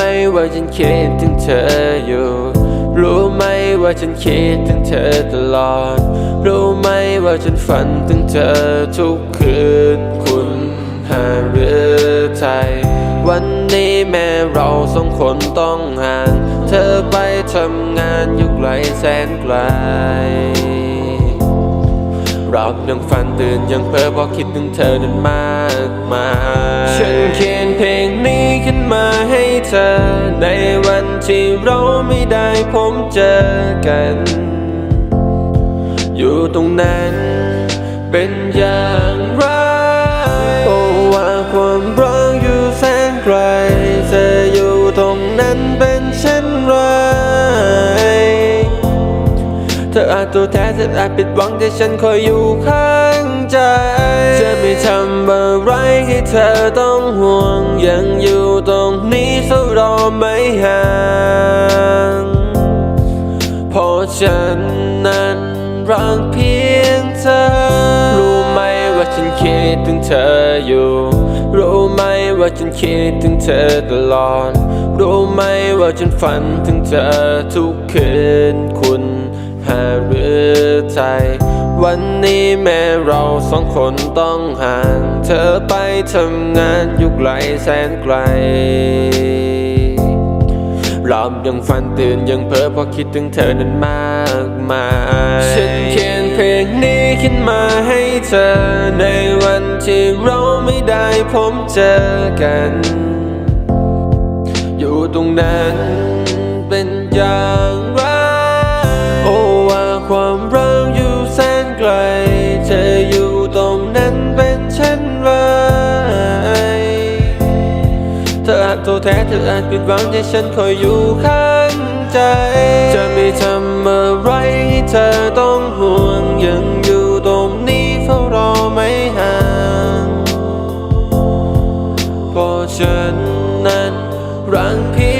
ไหมว่าฉันคิดถึงเธออยู่ รู้ไหมว่าฉันคิดถึงเธอตลอด รู้ไหมว่าฉันฝันถึงเธอทุกคืน คุณหาหรือไทย วันนี้แม้เราสองคนต้องห่าง เธอไปทำงานอยู่ไกลแสนไกลเรายังฝันตื่นยังเพ้อเพราะคิดถึงเธอนั้นมากมาย ฉันเขียนเพลงนี้ ขึ้นมาให้เธอ ในวันที่เราไม่ได้พบเจอกัน อยู่ตรงนั้นเป็นอย่างไรโอ้ว่าความรักอยู่แสนไกลเธออยู่ตรงนั้นเป็นเช่นไรเธออาจตัวแท้เธออาจผิดหวังแต่ฉันคอยอยู่ข้าง ทำอะไรให้เธอต้องห่วง ยังอยู่ตรงนี้เฝ้รอไม่ห่างเพราะฉันนั้นรักเพียงเธอ รู้ไหมว่าฉันคิดถึงเธออยู่ รู้ไหมว่าฉันคิดถึงเธอตลอด รู้ไหมว่าฉันฝันถึงเธอทุกคืนคุณหาหรือใจ วันนี้แม้เราสองคนต้องห่าง เธอไปทำงานอยู่ไกลแสนไกลเรายังฝันตื่นยังเพ้อเพราะคิดถึงเธอนั้นมากมาย ฉันเขียนเพลงนี้ขึ้นมาให้เธอ ในวันที่เราไม่ได้พบเจอกัน อยู่ตรงนั้นเป็นอย่าง เป็นเช่นไรเธออาจโทษแท้เธออาจผิดหวังที่ฉันคอยอยู่ข้างใจ จะไม่ทำอะไรให้เธอต้องห่วงยังอยู่ตรงนี้เฝ้ารอไม่ห่างเพราะฉันนั้นรักเพี